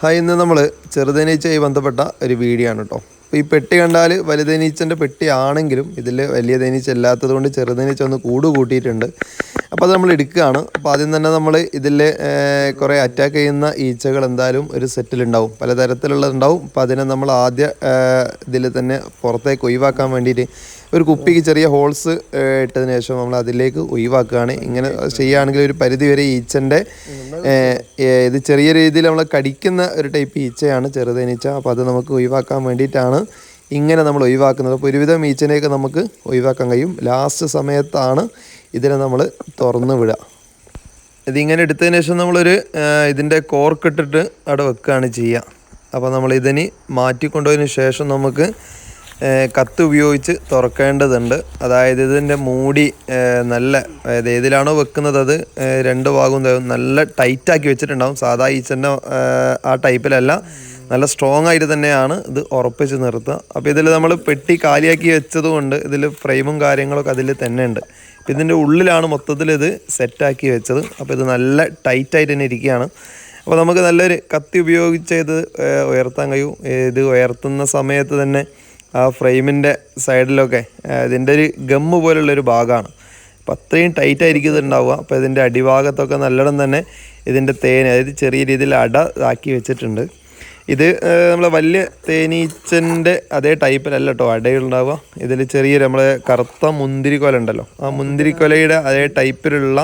Hi ഇന്ന് നമ്മൾ ചെറുതനീച്ചയുമായി ബന്ധപ്പെട്ട ഒരു വീഡിയോ ആണ് കേട്ടോ അപ്പോൾ ഈ പെട്ടി കണ്ടാൽ വലുതനീച്ചന്റെ പെട്ടി ആണെങ്കിലും ഇതിൽ വലിയ തേനീച്ച ഇല്ലാത്തത് കൊണ്ട് ചെറുതനീച്ച ഒന്ന് കൂട് കൂട്ടിയിട്ടുണ്ട്. അപ്പോൾ അത് നമ്മൾ എടുക്കുകയാണ്. അപ്പോൾ ആദ്യം തന്നെ നമ്മൾ ഇതിൽ കുറേ അറ്റാക്ക് ചെയ്യുന്ന ഈച്ചകൾ എന്തായാലും ഒരു സെറ്റിലുണ്ടാവും പലതരത്തിലുള്ളതുണ്ടാവും അപ്പോൾ അതിനെ നമ്മൾ ആദ്യ ഇതിൽ തന്നെ പുറത്തേക്ക് ഒഴിവാക്കാൻ വേണ്ടിയിട്ട് ഒരു കുപ്പിക്ക് ചെറിയ ഹോൾസ് ഇട്ടതിന് ശേഷം നമ്മൾ അതിലേക്ക് ഒഴിവാക്കുകയാണ്. ഇങ്ങനെ ചെയ്യുകയാണെങ്കിൽ ഒരു പരിധി വരെ ഈച്ചന്റെ ഇത് ചെറിയ രീതിയിൽ നമ്മൾ കടിക്കുന്ന ഒരു ടൈപ്പ് ഈച്ചയാണ് ചെറുതേനീച്ച അപ്പോൾ അത് നമുക്ക് ഒഴിവാക്കാൻ വേണ്ടിയിട്ടാണ് ഇങ്ങനെ നമ്മൾ ഒഴിവാക്കുന്നത്. അപ്പോൾ ഒരുവിധം ഈച്ചനെയൊക്കെ നമുക്ക് ഒഴിവാക്കാൻ കഴിയും. ലാസ്റ്റ് സമയത്താണ് ഇതിനെ നമ്മൾ തുറന്ന് വിടുക ഇതിങ്ങനെ എടുത്തതിന് ശേഷം നമ്മളൊരു ഇതിന്റെ കോർക്കിട്ടിട്ട് അവിടെ വെക്കുകയാണ് ചെയ്യുക അപ്പോൾ നമ്മൾ ഇതിന് മാറ്റിക്കൊണ്ടതിന് ശേഷം നമുക്ക് കത്ത് ഉപയോഗിച്ച് തുറക്കേണ്ടതുണ്ട്. അതായത് ഇതിന്റെ മൂടി നല്ല അതായത് ഏതിലാണോ വെക്കുന്നത് അത് രണ്ട് ഭാഗവും നല്ല ടൈറ്റാക്കി വെച്ചിട്ടുണ്ടാവും. സാധാ ഈച്ചന്റെ ആ ടൈപ്പിലല്ല. നല്ല സ്ട്രോങ് ആയിട്ട് തന്നെയാണ് ഇത് ഉറപ്പിച്ച് നിർത്തുക. അപ്പോൾ ഇതിൽ നമ്മൾ പെട്ടി കാലിയാക്കി വെച്ചതുകൊണ്ട് ഇതിൽ ഫ്രെയിമും കാര്യങ്ങളൊക്കെ അതിൽ തന്നെ ഉണ്ട്. ഇതിന്റെ ഉള്ളിലാണ് മൊത്തത്തിൽ ഇത് സെറ്റാക്കി വെച്ചത്. അപ്പോൾ ഇത് നല്ല ടൈറ്റായിട്ട് തന്നെ ഇരിക്കുകയാണ്. അപ്പോൾ നമുക്ക് നല്ലൊരു കത്തി ഉപയോഗിച്ച് ഇത് ഉയർത്താൻ കഴിയും. ഇത് ഉയർത്തുന്ന സമയത്ത് തന്നെ ആ ഫ്രെയിമിന്റെ സൈഡിലൊക്കെ ഇതിന്റെ ഒരു ഗമ്മ് പോലുള്ളൊരു ഭാഗമാണ്. അപ്പം അത്രയും ടൈറ്റ് ആയിരിക്കും ഇത് അപ്പോൾ ഇതിന്റെ അടിഭാഗത്തൊക്കെ നല്ലോണം തന്നെ ഇതിന്റെ തേൻ അതായത് ചെറിയ രീതിയിൽ അട ആക്കി വെച്ചിട്ടുണ്ട്. ഇത് നമ്മളെ വലിയ തേനീച്ചന്റെ അതേ ടൈപ്പിലല്ല കേട്ടോ അടയുണ്ടാവുക ഇതിൽ ചെറിയൊരു നമ്മളെ കറുത്ത മുന്തിരിക്കൊല ഉണ്ടല്ലോ. ആ മുന്തിരിക്കൊലയുടെ അതേ ടൈപ്പിലുള്ള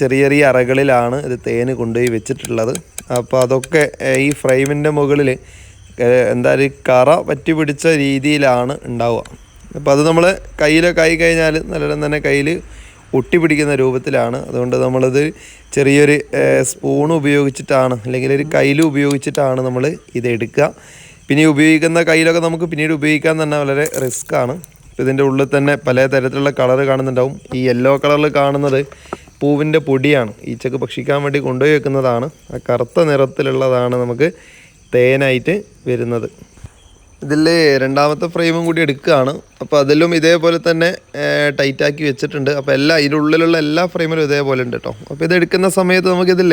ചെറിയ ചെറിയ അറകളിലാണ് ഇത് തേന് കൊണ്ടുപോയി വെച്ചിട്ടുള്ളത്. അപ്പോൾ അതൊക്കെ ഈ ഫ്രെയിമിന്റെ മുകളിൽ എന്തായാലും കറ പറ്റി പിടിച്ച രീതിയിലാണ് ഉണ്ടാവുക. അപ്പോൾ അത് നമ്മൾ കയ്യിലൊക്കെ ആയി കഴിഞ്ഞാൽ നല്ലോണം തന്നെ കയ്യിൽ ഒട്ടി പിടിക്കുന്ന രൂപത്തിലാണ്. അതുകൊണ്ട് നമ്മളത് ചെറിയൊരു സ്പൂൺ ഉപയോഗിച്ചിട്ടാണ് അല്ലെങ്കിൽ ഒരു കയ്യിൽ ഉപയോഗിച്ചിട്ടാണ് നമ്മൾ ഇത് എടുക്കുക. പിന്നെ ഉപയോഗിക്കുന്ന കയ്യിലൊക്കെ നമുക്ക് പിന്നീട് ഉപയോഗിക്കാൻ തന്നെ വളരെ റിസ്ക് ആണ്. ഇതിന്റെ ഉള്ളിൽ തന്നെ പല തരത്തിലുള്ള കളർ കാണുന്നുണ്ടാവും. ഈ യെല്ലോ കളറിൽ കാണുന്നത് പൂവിന്റെ പൊടിയാണ്. ഈച്ചക്ക് ഭക്ഷിക്കാൻ വേണ്ടി കൊണ്ടുപോയി വെക്കുന്നതാണ്. ആ കറുത്ത നിറത്തിലുള്ളതാണ് നമുക്ക് തേനായിട്ട് വരുന്നത്. ഇതിൽ രണ്ടാമത്തെ ഫ്രെയിമും കൂടി എടുക്കുകയാണ്. അപ്പോൾ അതിലും ഇതേപോലെ തന്നെ ടൈറ്റാക്കി വെച്ചിട്ടുണ്ട്. അപ്പോൾ എല്ലാ ഇതിനുള്ളിലുള്ള എല്ലാ ഫ്രെയിമിലും ഇതേപോലെ ഉണ്ട് കേട്ടോ അപ്പോൾ ഇത് എടുക്കുന്ന സമയത്ത് നമുക്കിതിൽ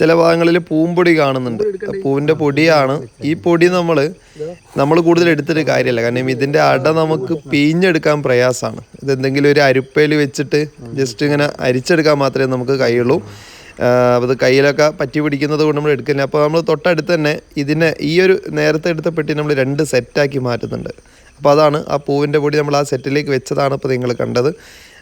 ചില ഭാഗങ്ങളിൽ പൂമ്പൊടി കാണുന്നുണ്ട്. പൂവിന്റെ പൊടിയാണ്. ഈ പൊടി നമ്മൾ നമ്മൾ കൂടുതൽ എടുത്തിട്ട് കാര്യമില്ല. കാരണം ഇതിന്റെ അട നമുക്ക് പിഴിഞ്ഞെടുക്കാൻ പ്രയാസമാണ്. ഇതെന്തെങ്കിലും ഒരു അരിപ്പയിൽ വെച്ചിട്ട് ജസ്റ്റ് ഇങ്ങനെ അരിച്ചെടുക്കാൻ മാത്രമേ നമുക്ക് കഴിയുള്ളൂ. അത് കയ്യിലൊക്കെ പറ്റി പിടിക്കുന്നത് കൊണ്ട് നമ്മൾ എടുക്കുന്നില്ല. അപ്പോൾ നമ്മൾ തൊട്ടടുത്ത് തന്നെ ഇതിനെ ഈ ഒരു നേരത്തെ എടുത്ത പെട്ടി നമ്മൾ രണ്ട് സെറ്റാക്കി മാറ്റുന്നുണ്ട്. അപ്പോൾ അതാണ് ആ പൂവിന്റെ പൊടി നമ്മൾ ആ സെറ്റിലേക്ക് വെച്ചതാണ് ഇപ്പോൾ നിങ്ങൾ കണ്ടത്.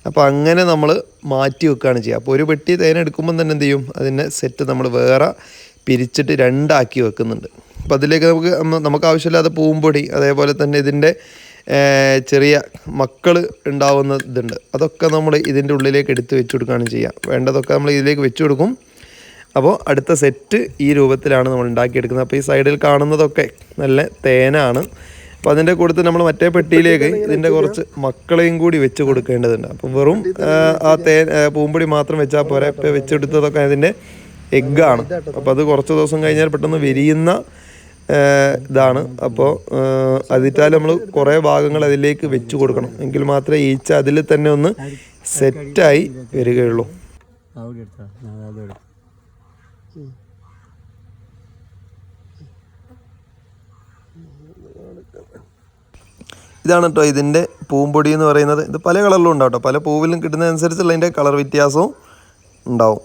അപ്പോൾ അങ്ങനെ നമ്മൾ മാറ്റി വെക്കുകയാണ് ചെയ്യുക. അപ്പോൾ ഒരു പെട്ടി തേൻ എടുക്കുമ്പോൾ തന്നെ എന്ത് ചെയ്യും? അതിന്റെ സെറ്റ് നമ്മൾ വേറെ പിരിച്ചിട്ട് രണ്ടാക്കി വെക്കുന്നുണ്ട്. അപ്പോൾ അതിലേക്ക് നമുക്ക് നമുക്ക് ആവശ്യമില്ലാത്ത പൂമ്പൊടി അതേപോലെ തന്നെ ഇതിന്റെ ചെറിയ മക്കൾ ഉണ്ടാവുന്ന ഇതുണ്ട്. അതൊക്കെ നമ്മൾ ഇതിന്റെ ഉള്ളിലേക്ക് എടുത്ത് വെച്ച് കൊടുക്കുകയാണ് ചെയ്യുക. വേണ്ടതൊക്കെ നമ്മൾ ഇതിലേക്ക് വെച്ച് കൊടുക്കും. അപ്പോൾ അടുത്ത സെറ്റ് ഈ രൂപത്തിലാണ് നമ്മൾ ഉണ്ടാക്കിയെടുക്കുന്നത്. അപ്പോൾ ഈ സൈഡിൽ കാണുന്നതൊക്കെ നല്ല തേനാണ്. അപ്പോൾ അതിന്റെ കൂടുതൽ നമ്മൾ മറ്റേ പെട്ടിയിലേക്ക് ഇതിന്റെ കുറച്ച് മക്കളെയും കൂടി വെച്ച് കൊടുക്കേണ്ടതുണ്ട്. അപ്പം വെറും ആ തേൻ പൂമ്പൊടി മാത്രം വെച്ചാൽ പോരാ. ഇപ്പോൾ വെച്ചെടുത്തതൊക്കെ അതിന്റെ എഗ്ഗാണ്. അപ്പോൾ അത് കുറച്ച് ദിവസം കഴിഞ്ഞാൽ പെട്ടെന്ന് വിരിയുന്ന ഇതാണ്. അപ്പോൾ അതിട്ടാൽ നമ്മൾ കുറേ ഭാഗങ്ങൾ അതിലേക്ക് വെച്ച് കൊടുക്കണം. എങ്കിൽ മാത്രമേ ഈച്ച അതിൽ തന്നെ ഒന്ന് സെറ്റായി വരികയുള്ളൂ. ഇതാണ് കേട്ടോ ഇതിന്റെ പൂമ്പൊടി എന്ന് പറയുന്നത്. ഇത് പല കളറിലും ഉണ്ടാവും കേട്ടോ പല പൂവിലും കിട്ടുന്നതനുസരിച്ചുള്ള അതിന്റെ കളർ വ്യത്യാസവും ഉണ്ടാവും.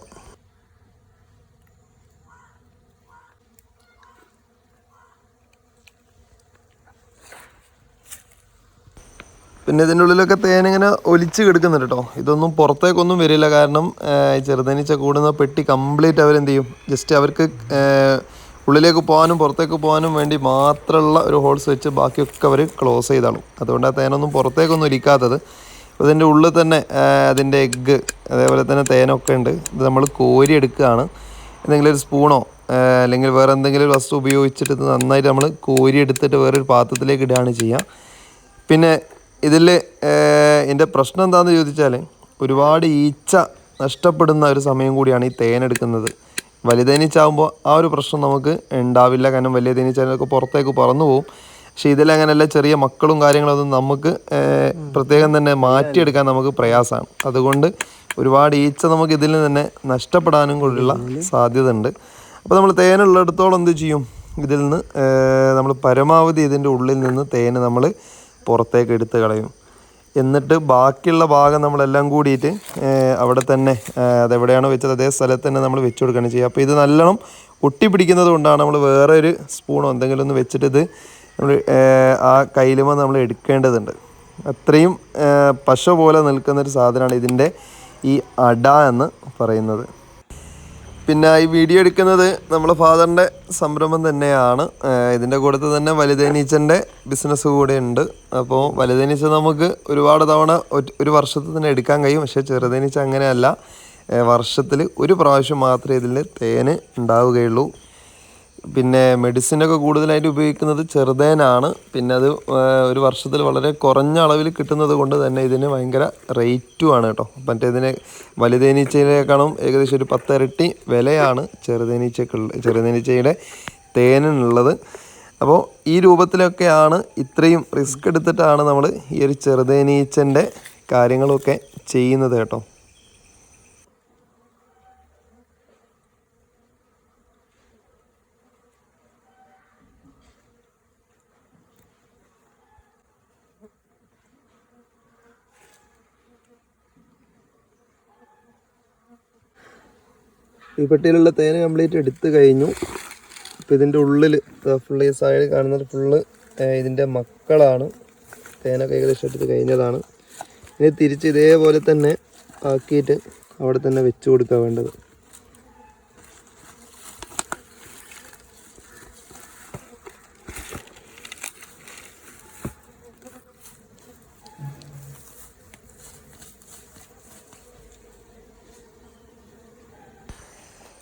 പിന്നെ ഇതിന്റെ ഉള്ളിലൊക്കെ തേനിങ്ങനെ ഒലിച്ച് കിടക്കുന്നുണ്ട് കേട്ടോ. ഇതൊന്നും പുറത്തേക്കൊന്നും വരില്ല. കാരണം ചെറുതേനീച്ച കൂടുന്ന പെട്ടി കംപ്ലീറ്റ് അവരെന്ത് ചെയ്യും? ജസ്റ്റ് അവർക്ക് ഉള്ളിലേക്ക് പോകാനും പുറത്തേക്ക് പോകാനും വേണ്ടി മാത്രമുള്ള ഒരു ഹോൾസ് വെച്ച് ബാക്കിയൊക്കെ അവർ ക്ലോസ് ചെയ്താളും. അതുകൊണ്ട് ആ തേനൊന്നും പുറത്തേക്കൊന്നും ഇരിക്കാത്തത്. ഇതിന്റെ ഉള്ളിൽ തന്നെ അതിന്റെ എഗ്ഗ് അതേപോലെ തന്നെ തേനൊക്കെ ഉണ്ട്. ഇത് നമ്മൾ കോരി എടുക്കുകയാണ്. എന്തെങ്കിലും ഒരു സ്പൂണോ അല്ലെങ്കിൽ വേറെ എന്തെങ്കിലും ഒരു വസ്തു ഉപയോഗിച്ചിട്ട് നന്നായിട്ട് നമ്മൾ കോരി എടുത്തിട്ട് വേറൊരു പാത്രത്തിലേക്ക് ഇടുകയാണ് ചെയ്യുക. പിന്നെ ഇതിൽ എന്റെ പ്രശ്നം എന്താണെന്ന് ചോദിച്ചാൽ ഒരുപാട് ഈച്ച നഷ്ടപ്പെടുന്ന ഒരു സമയം കൂടിയാണ് ഈ തേൻ എടുക്കുന്നത്. വലിയ തേനീച്ചാകുമ്പോൾ ആ ഒരു പ്രശ്നം നമുക്ക് ഉണ്ടാവില്ല. കാരണം വലിയ തേനീച്ചൊക്കെ പുറത്തേക്ക് പറന്നു പോകും പക്ഷേ ഇതിലങ്ങനെയല്ല ചെറിയ മക്കളും കാര്യങ്ങളൊന്നും നമുക്ക് പ്രത്യേകം തന്നെ മാറ്റിയെടുക്കാൻ നമുക്ക് പ്രയാസമാണ്. അതുകൊണ്ട് ഒരുപാട് ഈച്ച നമുക്ക് ഇതിൽ തന്നെ നഷ്ടപ്പെടാനും കൂടിയുള്ള സാധ്യത ഉണ്ട് അപ്പോൾ നമ്മൾ തേനുള്ളിടത്തോളം എന്ത് ചെയ്യും? ഇതിൽ നിന്ന് നമ്മൾ പരമാവധി ഇതിന്റെ ഉള്ളിൽ നിന്ന് തേന് നമ്മൾ പുറത്തേക്ക് എടുത്ത് കളയും. എന്നിട്ട് ബാക്കിയുള്ള ഭാഗം നമ്മളെല്ലാം കൂടിയിട്ട് അവിടെ തന്നെ അതെവിടെയാണോ വെച്ചത് അതേ സ്ഥലത്ത് തന്നെ നമ്മൾ വെച്ച് കൊടുക്കുകയാണ് ചെയ്യുക. അപ്പോൾ ഇത് നല്ലോണം ഒട്ടിപ്പിടിക്കുന്നത് കൊണ്ടാണ് നമ്മൾ വേറെ ഒരു സ്പൂണോ എന്തെങ്കിലും ഒന്ന് വെച്ചിട്ട് ഇത് നമ്മൾ ആ കയ്യിലുമ്പോൾ നമ്മൾ എടുക്കേണ്ടതുണ്ട്. അത്രയും പശ പോലെ നിൽക്കുന്നൊരു സാധനമാണ് ഇതിന്റെ ഈ അട എന്ന് പറയുന്നത്. പിന്നെ ഈ വീഡിയോ എടുക്കുന്നത് നമ്മളെ ഫാദറിന്റെ സംരംഭം തന്നെയാണ്. ഇതിന്റെ കൂടത്ത് തന്നെ വലുതേനീച്ചന്റെ ബിസിനസ് കൂടെ ഉണ്ട്. അപ്പോൾ വലുതേനീച്ച നമുക്ക് ഒരുപാട് തവണ ഒരു വർഷത്തിൽ തന്നെ എടുക്കാൻ കഴിയും. പക്ഷേ ചെറുതേനീച്ച അങ്ങനെയല്ല. വർഷത്തിൽ ഒരു പ്രാവശ്യം മാത്രമേ ഇതിൽ തേന് ഉണ്ടാവുകയുള്ളൂ. പിന്നെ മെഡിസിനൊക്കെ കൂടുതലായിട്ട് ഉപയോഗിക്കുന്നത് ചെറുതേനാണ്. പിന്നെ അത് ഒരു വർഷത്തിൽ വളരെ കുറഞ്ഞ അളവിൽ കിട്ടുന്നത് കൊണ്ട് തന്നെ ഇതിന് ഭയങ്കര റേറ്റും ആണ് കേട്ടോ. മറ്റേതിന് വലുതേനീച്ചയിലേക്കാളും ഏകദേശം ഒരു പത്തിരട്ടി വിലയാണ് ചെറുതേനീച്ചക്കുള്ള ചെറുതേനീച്ചയുടെ തേനിനുള്ളത്. അപ്പോൾ ഈ രൂപത്തിലൊക്കെയാണ് ഇത്രയും റിസ്ക് എടുത്തിട്ടാണ് നമ്മൾ ഈ ഒരു ചെറുതേനീച്ചന്റെ കാര്യങ്ങളൊക്കെ ചെയ്യുന്നത് കേട്ടോ. ഈ പെട്ടിയിലുള്ള തേന് കംപ്ലീറ്റ് എടുത്ത് കഴിഞ്ഞു. ഇപ്പം ഇതിന്റെ ഉള്ളിൽ ഫുള്ള് ഈ സൈഡ് കാണുന്നത് ഫുള്ള് ഇതിന്റെ മക്കളാണ്. തേനൊക്കെ ഏകദേശം എടുത്ത് കഴിഞ്ഞതാണ്. ഇനി തിരിച്ച് ഇതേപോലെ തന്നെ ആക്കിയിട്ട് അവിടെ തന്നെ വെച്ച് കൊടുക്കുക വേണ്ടത്.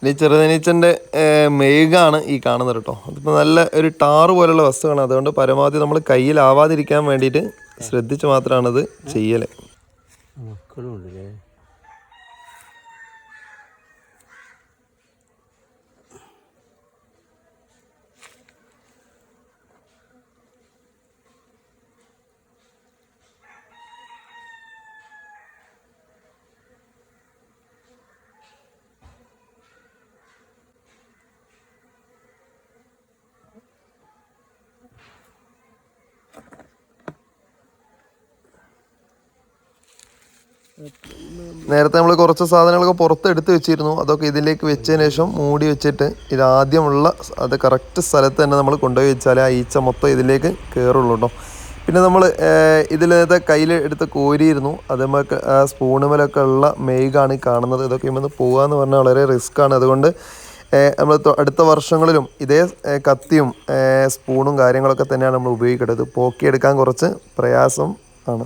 ഇനി ചെറുതനീച്ചന്റെ മെഴുകാണ് ഈ കാണുന്നത് കേട്ടോ. അതിപ്പോൾ നല്ല ഒരു ടാറ് പോലുള്ള വസ്തുവാണ്. അതുകൊണ്ട് പരമാവധി നമ്മൾ കയ്യിലാവാതിരിക്കാൻ വേണ്ടിയിട്ട് ശ്രദ്ധിച്ച് മാത്രമാണത് ചെയ്യൽ മക്കളും നേരത്തെ നമ്മൾ കുറച്ച് സാധനങ്ങളൊക്കെ പുറത്ത് എടുത്ത് വെച്ചിരുന്നു. അതൊക്കെ ഇതിലേക്ക് വെച്ചതിന് ശേഷം മൂടി വെച്ചിട്ട് ഇതാദ്യമുള്ള അത് കറക്റ്റ് സ്ഥലത്ത് തന്നെ നമ്മൾ കൊണ്ടുപോയി വെച്ചാലേ ആ ഈച്ച മൊത്തം ഇതിലേക്ക് കയറുള്ളൂ കേട്ടോ പിന്നെ നമ്മൾ ഇതിലത്തെ കയ്യിൽ എടുത്ത് കോരിയിരുന്നു. അതേമാതിരി ആ സ്പൂണുമലൊക്കെ ഉള്ള മെയ്ഗാണ് ഈ കാണുന്നത്. ഇതൊക്കെ ഇമ്മന്ന് പോകാന്ന് പറഞ്ഞാൽ വളരെ റിസ്ക്കാണ് അതുകൊണ്ട് നമ്മൾ അടുത്ത വർഷങ്ങളിലും ഇതേ കത്തിയും സ്പൂണും കാര്യങ്ങളൊക്കെ തന്നെയാണ് നമ്മൾ ഉപയോഗിക്കേണ്ടത്. പോക്കിയെടുക്കാൻ കുറച്ച് പ്രയാസം ആണ്.